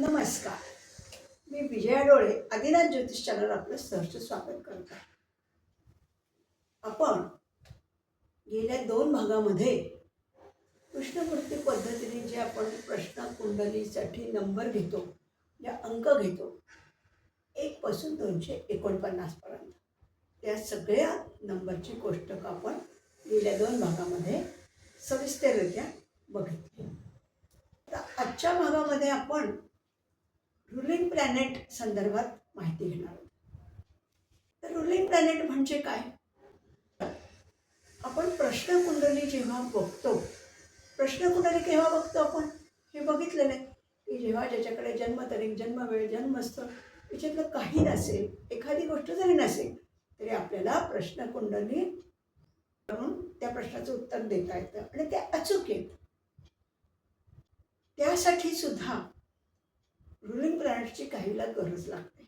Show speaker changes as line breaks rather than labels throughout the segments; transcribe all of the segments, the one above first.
नमस्कार. मी विजया डोळे आदिनाथ ज्योतिष चॅनल आपलं सहर्ष स्वागत करतो. आपण गेल्या दोन भागामध्ये कृष्णमूर्ती पद्धतीने जे आपण प्रश्न कुंडलीसाठी नंबर घेतो या अंक घेतो एकपासून दोनशे एकोणपन्नासपर्यंत त्या सगळ्या नंबरची कोष्टक आपण गेल्या दोन भागामध्ये सविस्तररित्या बघितली. तर आजच्या भागामध्ये आपण रुलिंग प्लॅनेट संदर्भात माहिती घेणार आहोत. तर रुलिंग प्लॅनेट म्हणजे काय? आपण प्रश्नकुंडली जेव्हा बघतो प्रश्नकुंडली केव्हा बघतो आपण? हे बघितलेलं आहे की जेव्हा ज्याच्याकडे जन्मतारीख जन्मवेळ जन्मस्थळ याच्यातलं काही नसेल एखादी गोष्ट जरी नसेल तरी आपल्याला प्रश्नकुंडली करून त्या प्रश्नाचं उत्तर देता येतं आणि ते अचूक येतं. त्यासाठी सुद्धा रुलिंग प्लॅनेटची काहीला गरज लागते.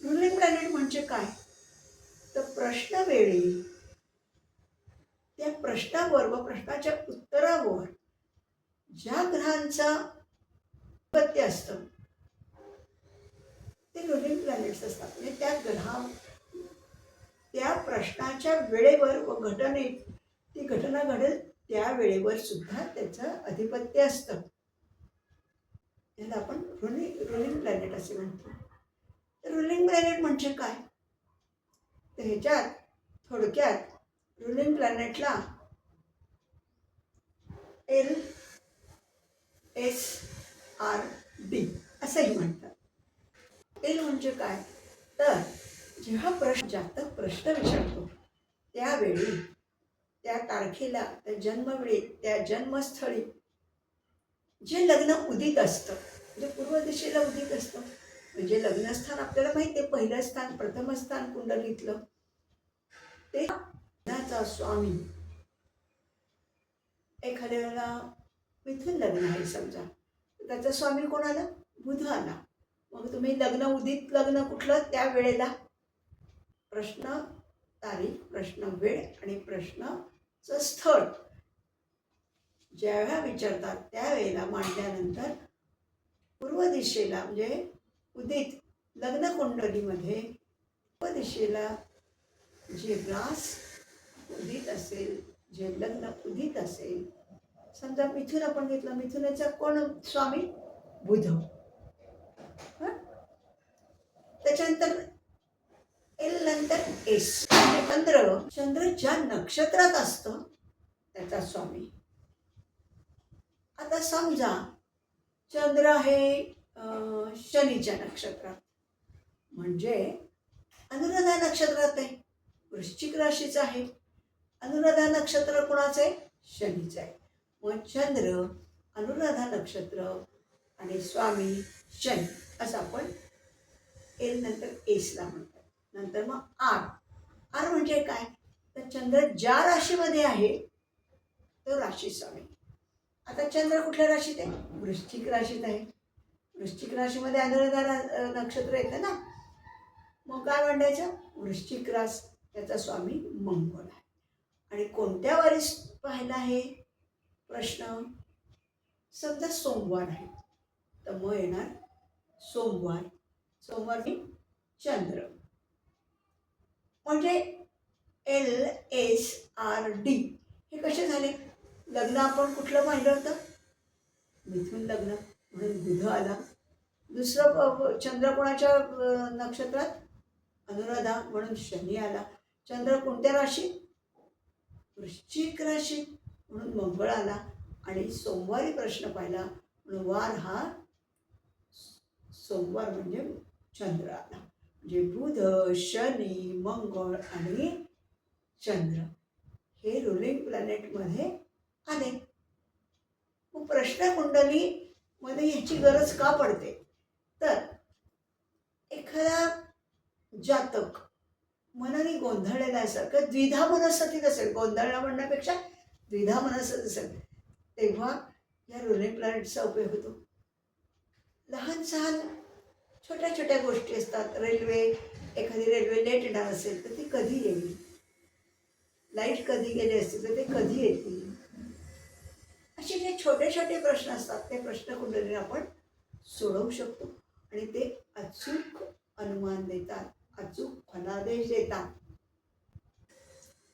रुलिंग प्लॅनेट म्हणजे काय? तर प्रश्नवेळी त्या प्रश्नावर व प्रश्नाच्या उत्तरावर ज्या ग्रहांचा पत्य असतं ते रुलिंग प्लॅनेट्स असतात. म्हणजे त्या ग्रहा त्या प्रश्नाच्या वेळेवर व घटनेत ती घटना घडेल त्या वेळेवर सुद्धा त्याचं अधिपत्य असतं. याला आपण रुलिंग रुलिंग प्लॅनेट असे म्हणतो. तर रुलिंग प्लॅनेट म्हणजे काय? तर ह्याच्यात थोडक्यात रुलिंग प्लॅनेटला एल एस आर डी असंही म्हणतात. एल म्हणजे काय? तर जेव्हा प्रश्न जातक प्रश्न विचारतो त्यावेळी त्या तारखेला त्या जन्मवेळी त्या जन्मस्थळी जे लग्न उदित असतं म्हणजे पूर्व दिशेला उदित असतं. म्हणजे लग्नस्थान आपल्याला माहिती आहे पहिलं स्थान प्रथम स्थान कुंडलीतलं. ते लग्नाचा स्वामी. एखाद्या वेळेला मिथून लग्न आहे समजा. त्याचा स्वामी कोण आला बुध आला मग तुम्ही लग्न उदित लग्न कुठलं? त्या वेळेला. प्रश्न तारीख प्रश्न वेळ आणि प्रश्नाचं स्थळ. ज्यावेळा विचारतात त्यावेळेला मांडल्यानंतर पूर्व दिशेला म्हणजे उदित लग्न कुंडलीमध्ये पूर्व दिशेला जे रास उदित असेल जे लग्न उदित असेल समजा मिथुन आपण घेतलं मिथुनाचा कोण? स्वामी बुध. त्याच्यानंतर एल नंतर एस म्हणजे चंद्र चंद्र ज्या नक्षत्रात असतं त्याचा स्वामी. आता समजा चंद्र हे शनीच्या नक्षत्रात. म्हणजे अनुराधा नक्षत्रात आहे. वृश्चिक राशीचं आहे. अनुराधा नक्षत्र कोणाचं? आहे शनीचं आहे. मग चंद्र अनुराधा नक्षत्र आणि स्वामी शनी असं आपण एल नंतर एसला म्हणतात. नंतर मग आर आर म्हणजे काय? तर चंद्र ज्या राशीमध्ये आहे तो राशी स्वामी आता चंद्र कुठल्या राशीत आहे? वृश्चिक राशीत आहे. वृश्चिक राशीमध्ये अनुराधा नक्षत्र येतं ना? मग काय म्हणायचं वृश्चिक रास त्याचा स्वामी मंगळ आहे. आणि कोणत्या वारीस पाहिला आहे? प्रश्न समजा सोमवार आहे. तर मग येणार सोमवार. सोमवार मी चंद्र. म्हणजे एल एस आर डी. हे कसे झाले? लग्न आपण कुठलं पाहिलं होतं? मिथून लग्न. म्हणून बुध आला. दुसरं चंद्र कोणाच्या नक्षत्रात? अनुराधा. म्हणून शनी आला. चंद्र कोणत्या राशीत वृश्चिक राशीत म्हणून मंगळ आला. आणि सोमवारी प्रश्न पाहिला. म्हणून वार हा सोमवार म्हणजे चंद्र आला. म्हणजे बुध शनी मंगळ आणि चंद्र हे रुलिंग प्लॅनेटमध्ये आले मग मध्ये ह्याची गरज का पडते? तर एखादा जातक मनाने गोंधळलेला असेल किंवा द्विधा मनस्थितीत असेल गोंधळला म्हणण्यापेक्षा द्विधा मनस्थित असेल तेव्हा या रुलिंग प्लॅनेटचा उपयोग होतो. लहान सहान छोट्या छोट्या गोष्टी असतात. रेल्वे एखादी रेल्वे लेट येणार असेल तर ती कधी येईल? लाइट कधी गेली असतील तर ते कधी येतील? असे जे छोटे छोटे प्रश्न असतात ते प्रश्न कुंडलीने आपण सोडवू शकतो. आणि ते अचूक अनुमान देतात अचूक फलादेश देतात.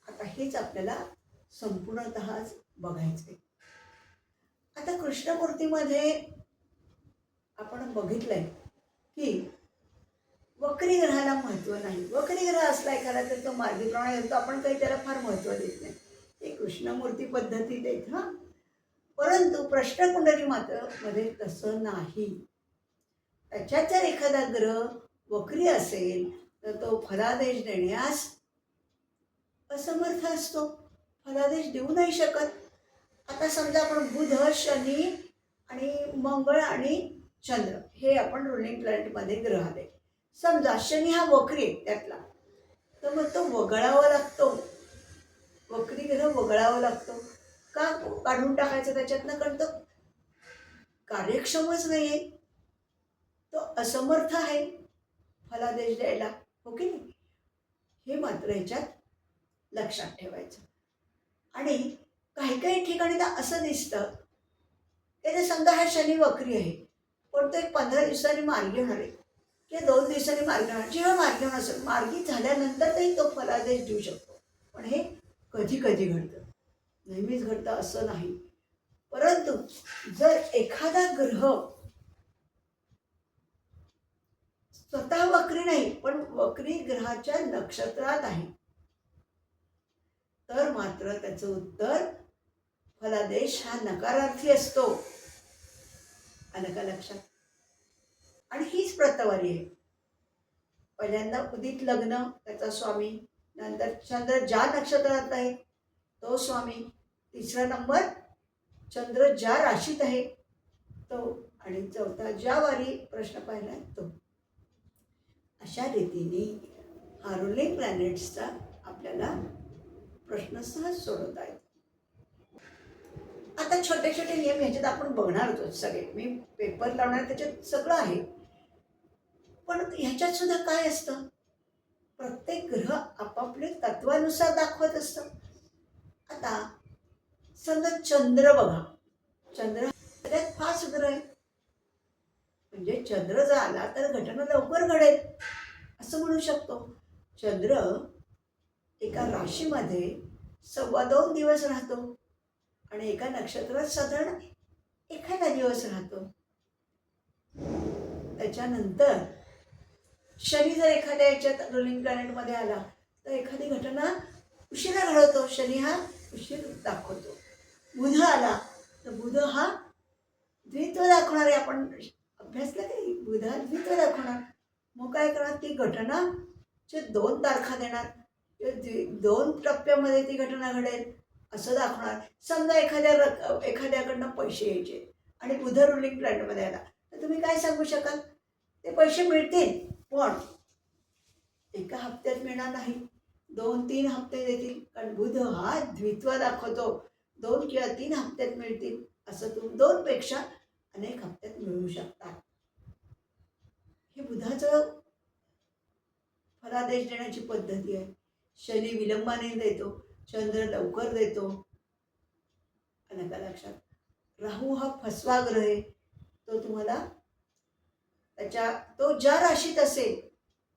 आता हेच आपल्याला संपूर्णत बघायचं आहे आता कृष्णमूर्तीमध्ये आपण बघितलंय की वक्री ग्रहाला महत्त्व नाही. वक्री ग्रह असला एखादा तर तो मार्गीप्रमाणे येतो आपण काही त्याला फार महत्त्व देत नाही. ते कृष्णमूर्ती पद्धती देत हां. परंतु प्रश्नकुंडली मात्रमध्ये तसं नाही. त्याच्यात जर एखादा ग्रह वक्री असेल तर तो फलादेश देण्यास असमर्थ असतो. फलादेश देऊ नाही शकत. आता समजा आपण बुध शनी आणि मंगळ आणि चंद्र हे आपण रुलिंग प्लॅनेटमध्ये ग्रह आले समजा शनी हा वक्री आहे त्यातला तर मग तो वगळावा लागतो. वक्री ग्रह वगळावा लागतो. का काढून टाकायचं त्याच्यातनं? कारण तो कार्यक्षमच नाही आहे तो असमर्थ आहे. फलादेश द्यायला. हो की नाही? हे मात्र ह्याच्यात लक्षात ठेवायचं. आणि काही काही ठिकाणी तर असं दिसतं. त्याने समजा हा शनी वक्री आहे. पण तो एक पंधरा दिवसांनी मार्गी होणार आहे. किंवा दोन दिवसांनी मार्गी होणार. जेव्हा मार्गी होणार असेल मार्गी झाल्यानंतर तो फलादेश देऊ शकतो. पण हे कधी कधी घडतं. नेहमीच घडतं असं नाही. परंतु जर एखादा ग्रह स्वतः वक्री नाही पण वक्री ग्रहाच्या नक्षत्रात आहे तर मात्र त्याचं उत्तर फलादेश हा नकारार्थी असतो. आलं का लक्षात? आणि हीच प्रतवारी आहे. पहिल्यांदा उदित लग्न त्याचा स्वामी नंतर चंद्र ज्या नक्षत्रात आहे तो स्वामी तिसरा नंबर चंद्र ज्या राशीत आहे तो आणि चौथा ज्या वारी प्रश्न पाहिला तो. अशा रीतीने हा रुलिंग प्लॅनेट्सचा आपल्याला प्रश्न सहज सोडवता येतो. आता छोटे छोटे नियम ह्याच्यात आपण बघणार होतो सगळे. मी पेपर लावणार त्याच्यात सगळं आहे. पण ह्याच्यात सुद्धा काय असतं? प्रत्येक ग्रह आपापले तत्वानुसार दाखवत असतं. आता समजा चंद्र बघा. चंद्र सगळ्यात फास्ट ग्रह आहे. म्हणजे चंद्र जर आला तर घटना लवकर घडेल. असं म्हणू शकतो. चंद्र एका राशीमध्ये सव्वा दोन दिवस राहतो. आणि एका नक्षत्रात साधारण एखादा दिवस राहतो. त्याच्यानंतर शनी जर एखाद्या याच्यात रुलिंग प्लॅनेटमध्ये आला तर एखादी घटना उशिरा घडवतो. शनी हा उशीर दाखवतो. बुध आला. तर बुध हा द्वित्व दाखवणारे आपण अभ्यासला काही बुध हा द्वित्व दाखवणार. मग काय करणार? ती घटना चे दोन तारखा देणार. द्वि- दोन टप्प्यामध्ये ती घटना घडेल असं दाखवणार. समजा एखाद्या रक एखाद्याकडनं पैसे यायचे आणि बुध रुलिंग प्लॅनमध्ये आला. तर तुम्ही काय सांगू शकाल? ते पैसे मिळतील पण एका हप्त्यात मिळणार नाही. दोन तीन हप्ते देतील. कारण बुध हा द्वित्व दाखवतो. दोन किंवा तीन हप्त्यात मिळतील असं तुम्ही दोनपेक्षा अनेक हप्त्यात मिळू शकतात हे बुधाचं फलादेश देण्याची पद्धती आहे. शनी विलंबाने देतो चंद्र लवकर देतो. आलं लक्षात राहू हा फसवा ग्रह आहे. तो तुम्हाला त्याच्या तो ज्या राशीत असेल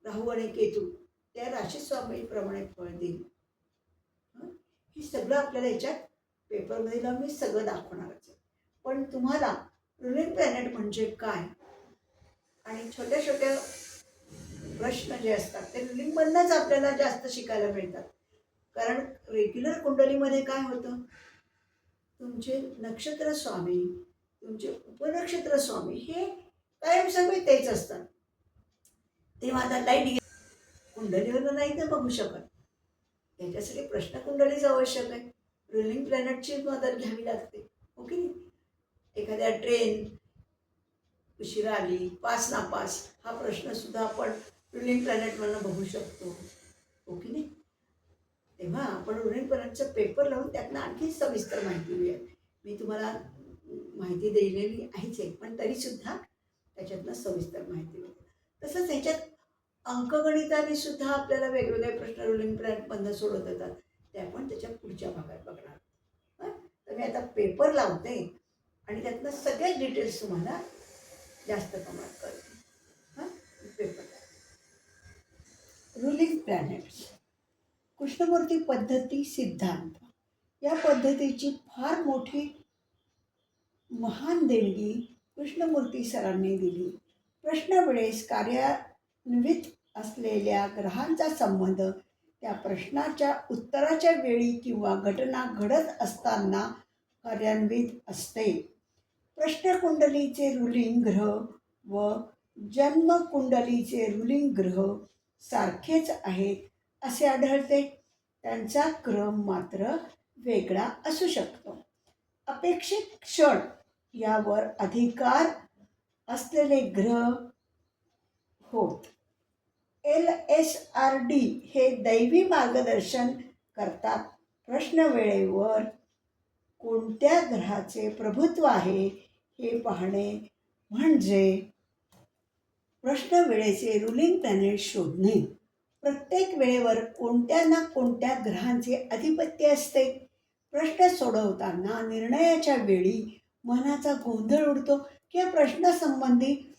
राहू आणि केतू त्या राशी स्वामीप्रमाणे फळ देईल. हे सगळं आपल्याला याच्यात पेपरमध्ये मी सगळं दाखवणारच आहे. पण तुम्हाला रुलिंग प्लॅनेट म्हणजे काय? आणि छोट्या छोट्या प्रश्न जे असतात ते रुलिंगमधनंच आपल्याला जास्त शिकायला मिळतात. कारण रेग्युलर कुंडलीमध्ये काय होतं? तुमचे नक्षत्र स्वामी तुमचे उपनक्षत्र स्वामी हे कायम सगळे तेच असतात. तेव्हा आता लाइट कुंडलीवर नाही तर बघू शकत. याच्यासाठी प्रश्न कुंडलीच आवश्यक आहे. रुलिंग प्लॅनेटची मदत घ्यावी लागते. ओके नाही एखाद्या ट्रेन उशिरा आली पास नापास हा प्रश्नसुद्धा आपण रुलिंग प्लॅनेटमधनं बघू शकतो. ओके नाही तेव्हा आपण रुलिंग प्लॅनेटचा पेपर लावून त्यातनं आणखी सविस्तर माहिती मिळेल. मी तुम्हाला माहिती दिलेली आहेच आहे पण तरीसुद्धा त्याच्यातनं सविस्तर माहिती मिळेल. तसंच ह्याच्यात अंकगणिताने सुद्धा आपल्याला वेगवेगळे प्रश्न रुलिंग प्लॅनेटमधनं सोडवत येतात. ते आपण त्याच्या पुढच्या भागात बघणार. हां? तर मी आता पेपर लावते आणि त्यातनं सगळ्या डिटेल्स तुम्हाला जास्त प्रमाणात करते हां? पेपर रुलिंग प्लॅनेट्स कृष्णमूर्ती पद्धती सिद्धांत. या पद्धतीची फार मोठी महान देणगी कृष्णमूर्ती सरांनी दिली. प्रश्न वेळेस कार्यान्वित असलेल्या ग्रहांचा संबंध त्या प्रश्नाच्या उत्तराच्या वेळी किंवा घटना घडत असताना कार्यान्वित असते. प्रश्नकुंडलीचे रुलिंग ग्रह व जन्मकुंडलीचे रुलिंग ग्रह सारखेच आहेत असे आढळते. त्यांचा क्रम मात्र वेगळा असू शकतो. अपेक्षित क्षण यावर अधिकार असलेले ग्रह होत एल एस आर डी हे दैवी मार्गदर्शन करतात. प्रश्न वेळेवर कोणत्या ग्रहाचे प्रभुत्व आहे हे पाहणे म्हणजे प्रश्न वेळेचे रुलिंग प्लॅनेट शोधणे. प्रत्येक वेळेवर कोणत्या ना कोणत्या ग्रहांचे अधिपत्य असते? प्रश्न सोडवताना निर्णयाच्या वेळी मनाचा गोंधळ उडतो किंवा प्रश्नासंबंधी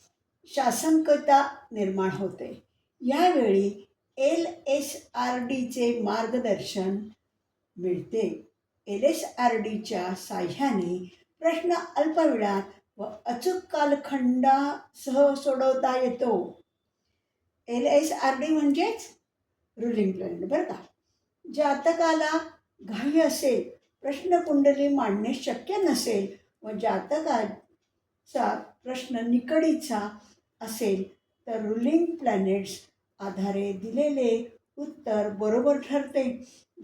शासनकता निर्माण होते. यावेळी एल एस आर डीचे मार्गदर्शन मिळते. एल एस आर डीच्या साह्याने प्रश्न अल्पवेळात व अचूक कालखंडासह सोडवता येतो. एल एस आर डी म्हणजेच रुलिंग प्लॅनेट बरं का? जातकाला घाई असेल प्रश्नकुंडली मांडणे शक्य नसेल व जातकाचा प्रश्न निकडीचा असेल तर रुलिंग प्लॅनेट्स आधारे दिलेले उत्तर बरोबर ठरते.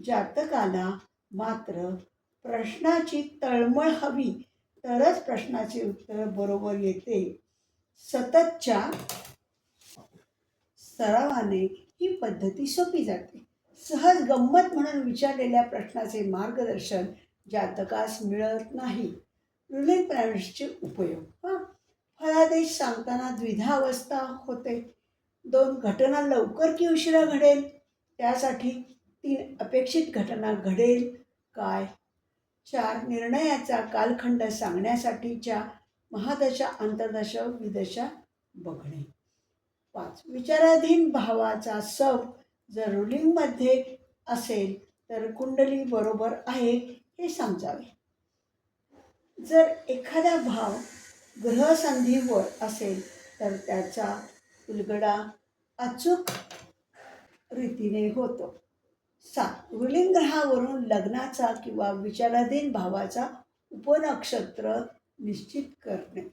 जातकाला मात्र प्रश्नाची तळमळ हवी तरच प्रश्नाचे उत्तर बरोबर येते. सततच्या सरावाने ही पद्धती सोपी जाते. सहज गंमत म्हणून विचारलेल्या प्रश्नाचे मार्गदर्शन जातकास मिळत नाही. रुलिंग प्लॅनेट्सचे उपयोग हां. फलादेश सांगताना द्विधावस्था होते. दोन घटना लवकर की उशिरा घडेल? त्यासाठी तीन अपेक्षित घटना घडेल. काय? चार निर्णयाचा कालखंड सांगण्यासाठीच्या महादशा अंतर्दशा विदशा बघणे. पाच विचाराधीन भावाचा सव जर रुलिंगमध्ये असेल तर कुंडली बरोबर आहे हे समजावे. जर एखादा भाव ग्रहसंधीवर असेल तर त्याचा उलगडा अचूक रीतीने होतो. सात रुलिंग ग्रहावरून लग्नाचा किंवा विचाराधीन भावाचा उपनक्षत्र निश्चित करणे.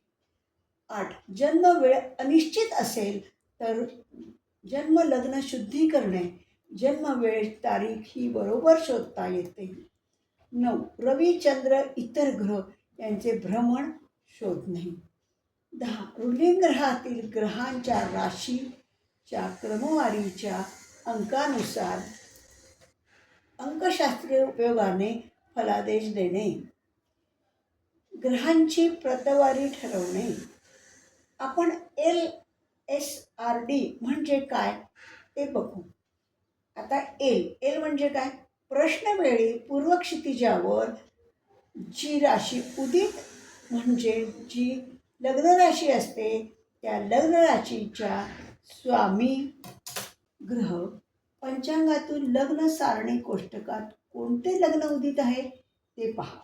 आठ जन्म वेळ अनिश्चित असेल तर जन्म लग्न शुद्धी करणे जन्म वेळ तारीख ही बरोबर शोधता येते. नऊ रविचंद्र इतर ग्रह यांचे भ्रमण शोधणे. दहा रुलिंग ग्रहातील ग्रहांच्या राशी च्या क्रमवारीच्या अंकानुसार अंकशास्त्रीय उपयोगाने फलादेश देणे ग्रहांची प्रतवारी ठरवणे. आपण एल एस आर डी म्हणजे काय ते बघू. आता एल एल म्हणजे काय? प्रश्नवेळी पूर्वक्षितिजावर जी राशी उदित म्हणजे जी लग्नराशी असते त्या लग्न राशीच्या स्वामी ग्रह पंचांगातून लग्न सारणी कोष्टकात कोणते लग्न उदित आहे ते पहा.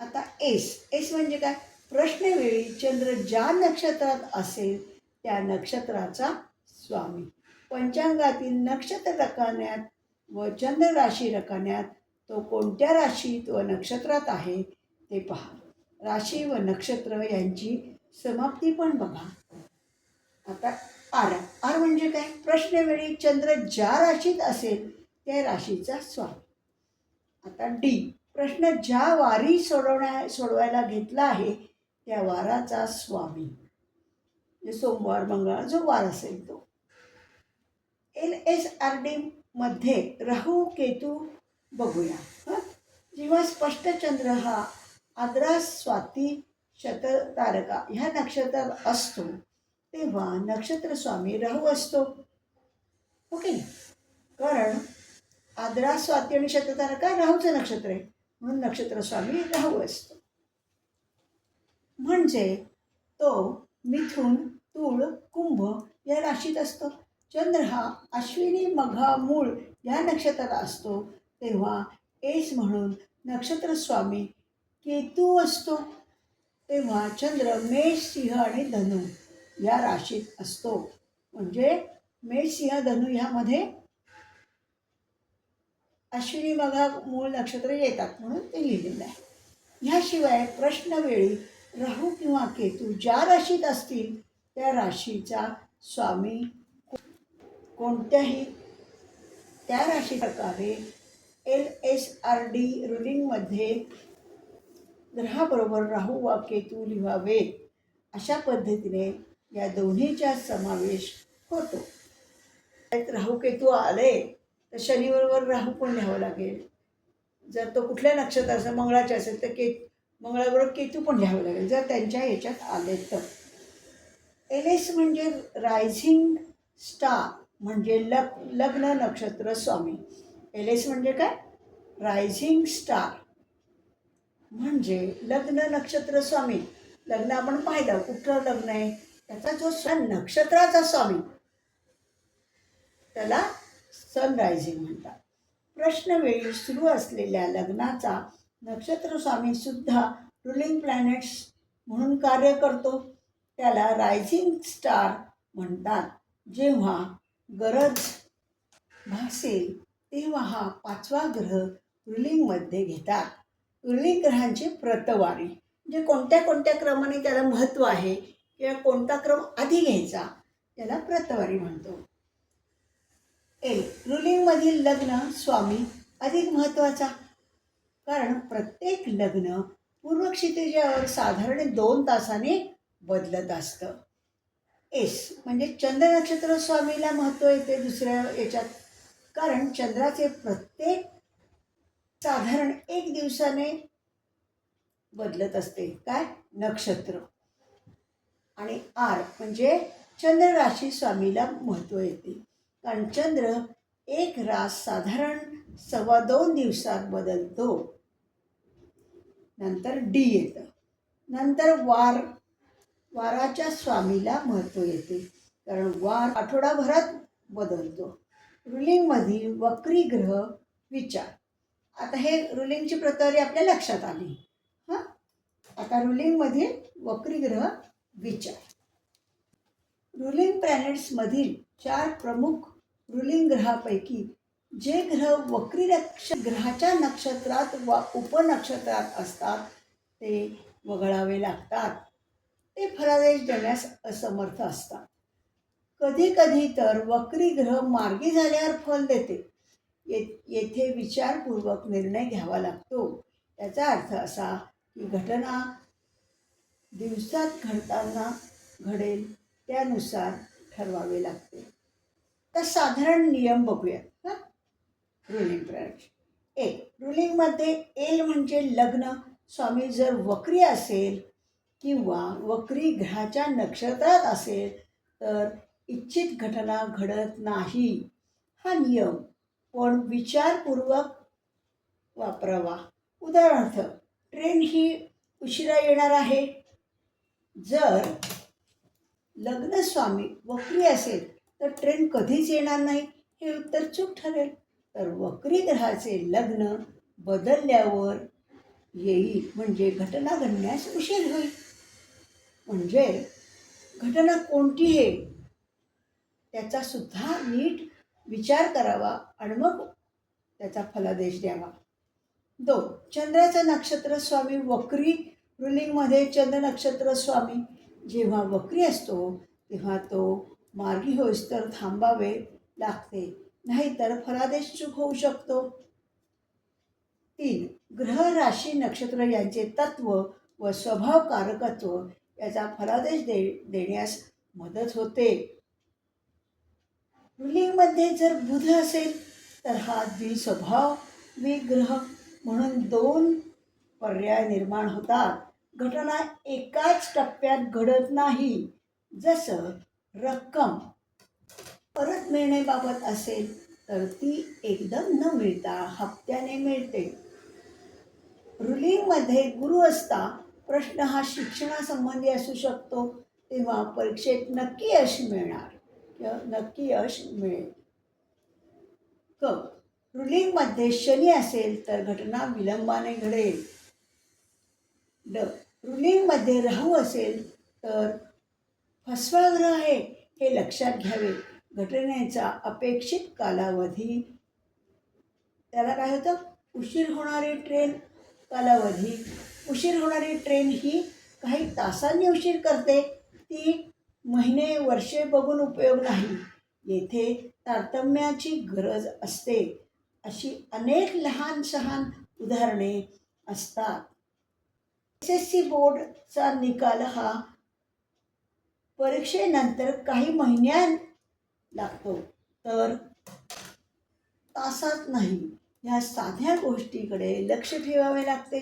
आता एस एस म्हणजे काय? प्रश्नवेळी चंद्र ज्या नक्षत्रात असेल त्या नक्षत्राचा स्वामी. पंचांगातील नक्षत्र रकान्यात व चंद्र राशी रकान्यात तो कोणत्या राशीत व नक्षत्रात आहे ते पहा. राशी व नक्षत्र यांची समाप्ती पण बघा. आता आर आर म्हणजे काय? प्रश्नवेळी चंद्र ज्या राशीत असेल त्या राशीचा स्वामी. आता डी प्रश्न ज्या वारी सोडवण्या सोडवायला घेतला आहे त्या वाराचा स्वामी. म्हणजे सोमवार मंगळवार जो वार असेल तो. एल एस आर डी मध्ये राहू केतू बघूया. हं? जेव्हा स्पष्ट चंद्र हा आद्रा स्वाती शततारका ह्या नक्षत्रात असतो तेव्हा नक्षत्र स्वामी राहू असतो. ओके कारण आद्रा स्वाती आणि शततारका राहूचं नक्षत्र आहे. म्हणून नक्षत्र स्वामी राहू असतो. म्हणजे तो मिथुन तुळ कुंभ या राशीत असतो. चंद्र हा अश्विनी मघा मूळ या नक्षत्रात असतो. तेव्हा एस म्हणून नक्षत्र स्वामी केतू असतो. तेव्हा चंद्र मेष सिंह आणि धनु. या राशीत असतो. म्हणजे मेष सिंह धनु ह्यामध्ये अश्विनी मघा मूळ नक्षत्र येतात म्हणून ते लिहिलेलं आहे. ह्याशिवाय प्रश्नवेळी राहू किंवा केतू ज्या राशीत असतील त्या राशीचा स्वामी कोणत्याही त्या राशी प्रकारे एल एस आर डी रुलिंगमध्ये ग्रहाबरोबर राहू वा केतू लिहावेत अशा पद्धतीने या दोन्हीचा समावेश होतो. त्यात राहू केतू आले तर शनिवारवर राहू पण लिहावं लागेल. जर तो कुठल्या नक्षत्राचा मंगळाचे असेल तर के मंगळाबरोबर केतू पण लिहावं लागेल जर त्यांच्या ह्याच्यात आले तर. एल एस म्हणजे रायझिंग स्टार म्हणजे लग लग्न नक्षत्र स्वामी. एल एस म्हणजे काय? Rising star. म्हणजे लग्न नक्षत्र स्वामी. लग्न आपण पाहिलं कुठलं लग्न आहे? त्याचा जो सन नक्षत्राचा स्वामी त्याला सनरायझिंग म्हणतात. प्रश्नवेळी सुरू असलेल्या लग्नाचा नक्षत्र स्वामी सुद्धा रुलिंग प्लॅनेट्स म्हणून कार्य करतो. त्याला रायझिंग स्टार म्हणतात. जेव्हा गरज भासेल तेव्हा हा पाचवा ग्रह रुलिंगमध्ये घेतात. रुलिंग ग्रहांची प्रतवारी म्हणजे कोणत्या कोणत्या क्रमाने त्याला महत्त्व आहे किंवा कोणता क्रम आधी घ्यायचा त्याला प्रतवारी म्हणतो. ए रुलिंगमधील लग्न स्वामी अधिक महत्त्वाचा. कारण प्रत्येक लग्न पूर्वक्षितेजावर साधारण दोन तासाने बदलत असतं. एस म्हणजे चंद्र नक्षत्र स्वामीला महत्त्व येते दुसऱ्या याच्यात. कारण चंद्राचे प्रत्येक साधारण एक दिवसाने बदलत असते. काय? नक्षत्र. आणि आर म्हणजे चंद्र राशी स्वामीला महत्त्व येते. कारण चंद्र एक रास साधारण सव्वा दोन दिवसात बदलतो. नंतर डी येतं. नंतर वार वाराच्या स्वामीला महत्त्व येते. कारण वार आठवडाभरात बदलतो. रुलिंगमधील वक्री ग्रह विचार. आता हे रुलिंगची प्रतवारी आपल्या लक्षात आली. हां? आता रुलिंगमधील वक्री ग्रह विचार. रुलिंग प्लॅनेट्समधील चार प्रमुख रुलिंग ग्रहापैकी जे ग्रह वक्रीरक्ष ग्रहाच्या नक्षत्रात वा उपनक्षत्रात असतात ते वगळावे लागतात. ते फलादेश देण्यास असमर्थ असतात. कधी कधी तर वक्री ग्रह मार्गी झाल्यावर फल देते. ये येथे विचारपूर्वक निर्णय घ्यावा लागतो. याचा अर्थ असा की घटना दिवसात घडताना घडेल त्यानुसार ठरवावे लागते. तर साधारण नियम बघूयात हां? रुलिंग प्लॅनेट एक रुलिंगमध्ये एल म्हणजे लग्न. स्वामी जर वक्री असेल किंवा वक्री ग्रहाच्या नक्षत्रात असेल तर इच्छित घटना घडत नाही. हा नियम पण विचारपूर्वक वापरावा. उदाहरणार्थ ट्रेन ही उशिरा येणार आहे. जर लग्नस्वामी वक्री असेल तर ट्रेन कधीच येणार नाही हे उत्तर चूक ठरेल. तर वक्री ग्रहाचे लग्न बदलल्यावर येईल म्हणजे घटना घडण्यास उशीर होईल. म्हणजे घटना कोणती आहे? त्याचा सुद्धा नीट विचार करावा आणि मग त्याचा फलादेश द्यावा. दोन चंद्राचं नक्षत्र स्वामी वक्री रुलिंगमध्ये चंद्र नक्षत्र स्वामी जेव्हा वक्री असतो तेव्हा तो मार्गी होईस तर थांबावे लागते. नाहीतर फरादेश चूक होऊ शकतो. तीन ग्रह राशी नक्षत्र यांचे तत्व व स्वभाव कारकत्व याचा फलादेश दे देण्यास मदत होते. रुलिंगमध्ये जर बुध असेल तर हा द्विस्वभाव विग्रह म्हणून दोन पर्याय निर्माण होतात. घटना एकाच टप्प्यात घडत नाही. जसं रक्कम परत मिळण्याबाबत असेल तर ती एकदम न मिळता हप्त्याने मिळते. रुलिंगमध्ये गुरु असता प्रश्न हा शिक्षणासंबंधी असू शकतो तेव्हा परीक्षेत नक्की यश मिळणार किंवा नक्की यश मिळेल. क. रुलिंगमध्ये शनी असेल तर घटना विलंबाने घडेल. ड रुलिंगमध्ये राहू असेल तर फसवाग्रह आहे हे लक्षात घ्यावे. घटनेचा अपेक्षित कालावधी त्याला काय होतं? उशीर होणारी ट्रेन कालावधी. उशीर होणारी ट्रेन ही काही तासांनी उशीर करते. ती महिने वर्षे बघून उपयोग नाही. येथे तारतम्याची गरज असते. अशी अनेक लहान सहान उदाहरणे असतात. एस एस सी बोर्डचा निकाल हा परीक्षेनंतर काही महिन्यां लागतो. तर तासात नाही ह्या साध्या गोष्टीकडे लक्ष ठेवावे लागते.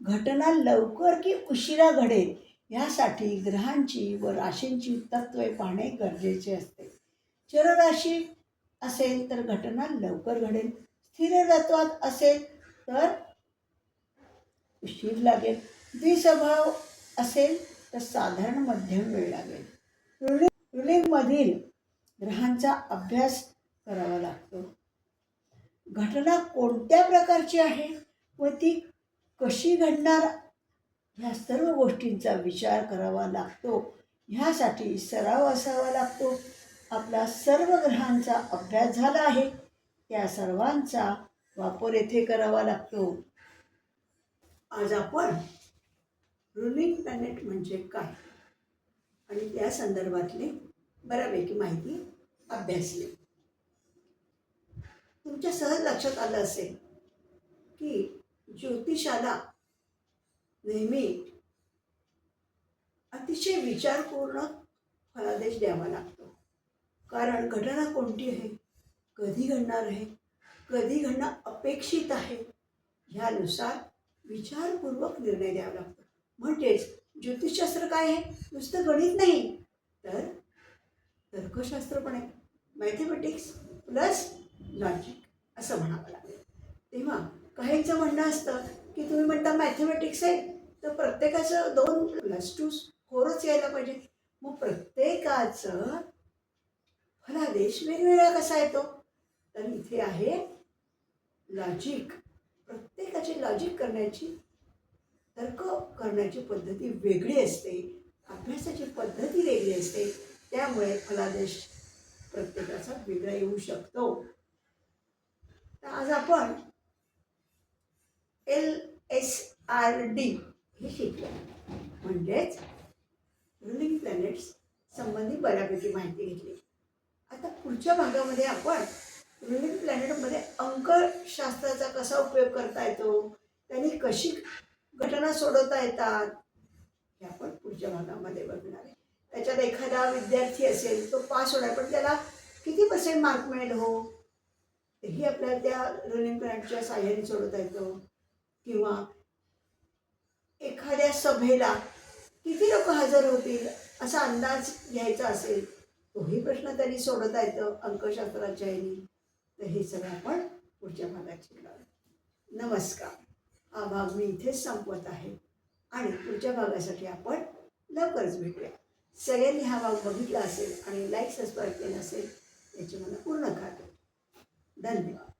घटना लवकर की उशिरा घडेल यासाठी ग्रहांची व राशींची तत्वे पाहणे गरजेचे असते. चरराशी असेल तर घटना लवकर घडेल. स्थिर तत्वात असेल तर उशीर लागेल. द्विस्वभाव असेल तर साधारण मध्यम वेळ लागेल. रुलिंग रुलिंगमधील ग्रहांचा अभ्यास करावा लागतो. घटना कोणत्या प्रकारची आहे व ती कशी घडणार? ह्या सर्व गोष्टींचा विचार करावा लागतो. ह्यासाठी सराव असावा लागतो. आपला सर्व ग्रहांचा अभ्यास झाला आहे. त्या सर्वांचा वापर येथे करावा लागतो. आज आपण रुलिंग प्लॅनेट म्हणजे काय? आणि त्या संदर्भातली बऱ्यापैकी माहिती अभ्यासली. तुमच्या सहज लक्षात आलं असेल की ज्योतिषाला नेहमी अतिशय विचारपूर्ण फलादेश द्यावा लागतो. कारण घटना कोणती आहे? कधी घडणार आहे? कधी घडणं अपेक्षित आहे? ह्यानुसार विचारपूर्वक निर्णय द्यावा लागतो. म्हणजेच ज्योतिषशास्त्र काय आहे? नुसतं गणित नाही. तर तर्कशास्त्र पण आहे. मॅथमॅटिक्स प्लस लॉजिक असं म्हणावं लागेल. तेव्हा काहींचं म्हणणं असतं की तुम्ही म्हणता मॅथमॅटिक्स आहे तर प्रत्येकाचं दोन प्लस टू फोरच यायला पाहिजे. मग प्रत्येकाचं फलादेश वेगवेगळा कसा येतो? तर इथे आहे लॉजिक प्रत्येकाची लॉजिक करण्याची तर्क करण्याची पद्धती वेगळी असते अभ्यासाची पद्धती वेगळी असते त्यामुळे फलादेश प्रत्येकाचा वेगळा येऊ शकतो. तर आज आपण एल एस आर डी हे शिकलो. म्हणजेच रुलिंग प्लॅनेट्स संबंधी बऱ्यापैकी माहिती घेतली. आता पुढच्या भागामध्ये आपण रुलिंग प्लॅनेटमध्ये अंकशास्त्राचा कसा उपयोग करता येतो त्यांनी कशी घटना सोडवता येतात हे आपण पुढच्या भागामध्ये बघणार आहे. त्याच्यात एखादा विद्यार्थी असेल तो पास होणार पण त्याला किती पर्सेंट मार्क मिळेल हो? तेही आपल्याला त्या रनिंग प्लॅनच्या साह्याने सोडवता येतो. किंवा एखाद्या सभेला किती लोक हजर होतील असा अंदाज घ्यायचा असेल तोही प्रश्न त्यांनी सोडवता येतं अंकशास्त्राच्या ह्यानी. तर हे सगळं आपण पुढच्या भागात शिकणार नमस्कार. हा भाग मी इथेच संपवत आहे. आणि पुढच्या भागासाठी आपण लवकरच भेटूया. सगळ्यांनी हा भाग बघितला असेल आणि लाईक सबस्क्राईब केला असेल याची मला पूर्ण खात्री. धन्यवाद.